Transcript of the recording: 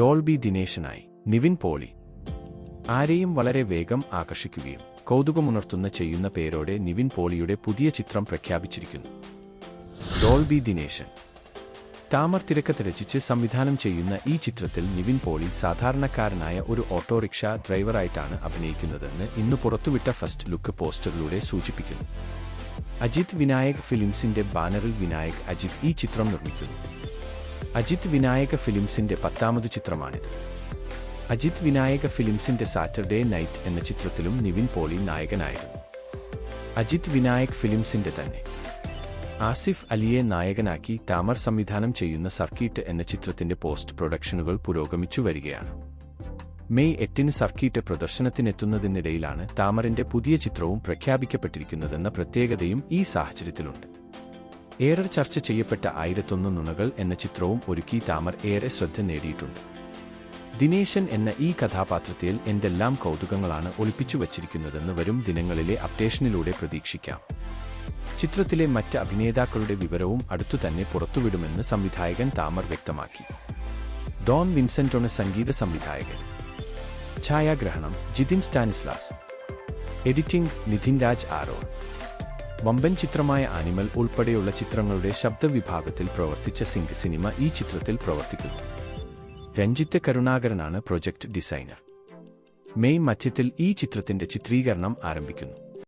Dolby ദിനേശനായി. Nivin Pauly. ആരെയും വളരെ വേഗം ആകർഷിക്കുകയും കൗതുകമുണർത്തുന്ന ചെയ്യുന്ന പേരോടെ നിവിൻ പോളിയുടെ പുതിയ ചിത്രം പ്രഖ്യാപിച്ചിരിക്കുന്നു. ഡോൾബി ദിനേശൻ. താമർ തിരക്കത്ത് രചിച്ച് സംവിധാനം ചെയ്യുന്ന ഈ ചിത്രത്തിൽ നിവിൻ പോളി സാധാരണക്കാരനായ ഒരു ഓട്ടോറിക്ഷ ഡ്രൈവറായിട്ടാണ് അഭിനയിക്കുന്നതെന്ന് ഇന്ന് പുറത്തുവിട്ട ഫസ്റ്റ് ലുക്ക് പോസ്റ്ററിലൂടെ സൂചിപ്പിക്കുന്നു. അജിത് വിനായക് ഫിലിംസിന്റെ ബാനറിൽ വിനായക് അജിത് ഈ ചിത്രം നിർമ്മിക്കുന്നു. അജിത് വിനായക ഫിലിംസിന്റെ പത്താമത് ചിത്രമാണിത്. അജിത് വിനായക ഫിലിംസിന്റെ സാറ്റർഡേ നൈറ്റ് എന്ന ചിത്രത്തിലും നിവിൻ പോളി നായകനായിരുന്നു. അജിത് വിനായക് ഫിലിംസിന്റെ തന്നെ. ആസിഫ് അലിയെ നായകനാക്കി താമർ സംവിധാനം ചെയ്യുന്ന സർക്കീട്ട് എന്ന ചിത്രത്തിന്റെ പോസ്റ്റ് പ്രൊഡക്ഷനുകൾ പുരോഗമിച്ചു വരികയാണ്. മെയ് എട്ടിന് സർക്കീട്ട് പ്രദർശനത്തിനെത്തുന്നതിനിടയിലാണ് താമറിന്റെ പുതിയ ചിത്രവും പ്രഖ്യാപിക്കപ്പെട്ടിരിക്കുന്നതെന്ന പ്രത്യേകതയും ഈ സാഹചര്യത്തിലുണ്ട്. ഏറെ ചർച്ച ചെയ്യപ്പെട്ട ആയിരത്തൊന്ന് നുണകൾ എന്ന ചിത്രവും ഒരുക്കി താമർ ഏറെ ശ്രദ്ധ നേടിയിട്ടുണ്ട്. ദിനേശൻ എന്ന ഈ കഥാപാത്രത്തിൽ എന്തെല്ലാം കൗതുകങ്ങളാണ് ഒളിപ്പിച്ചു വച്ചിരിക്കുന്നതെന്ന് വരും ദിനങ്ങളിലെ അപ്ഡേഷനിലൂടെ പ്രതീക്ഷിക്കാം. ചിത്രത്തിലെ മറ്റ് അഭിനേതാക്കളുടെ വിവരവും അടുത്തുതന്നെ പുറത്തുവിടുമെന്ന് സംവിധായകൻ താമർ വ്യക്തമാക്കി. ഡോൺ വിൻസെന്റോണ് സംഗീത സംവിധായകൻ. ഛായാഗ്രഹണം ജിതിൻ സ്റ്റാനിസ്ലാസ്. എഡിറ്റിംഗ് നിധിൻ രാജ് ആരോൺ വമ്പൻ ചിത്രമായ ആനിമൽ ഉൾപ്പെടെയുള്ള ചിത്രങ്ങളുടെ ശബ്ദവിഭാഗത്തിൽ പ്രവർത്തിച്ച സിംഗ് സിനിമ ഈ ചിത്രത്തിൽ പ്രവർത്തിക്കുന്നു. രഞ്ജിത്ത് കരുണാകരനാണ് പ്രൊജക്ട് ഡിസൈനർ. മെയ് മധ്യത്തിൽ ഈ ചിത്രത്തിന്റെ ചിത്രീകരണം ആരംഭിക്കുന്നു.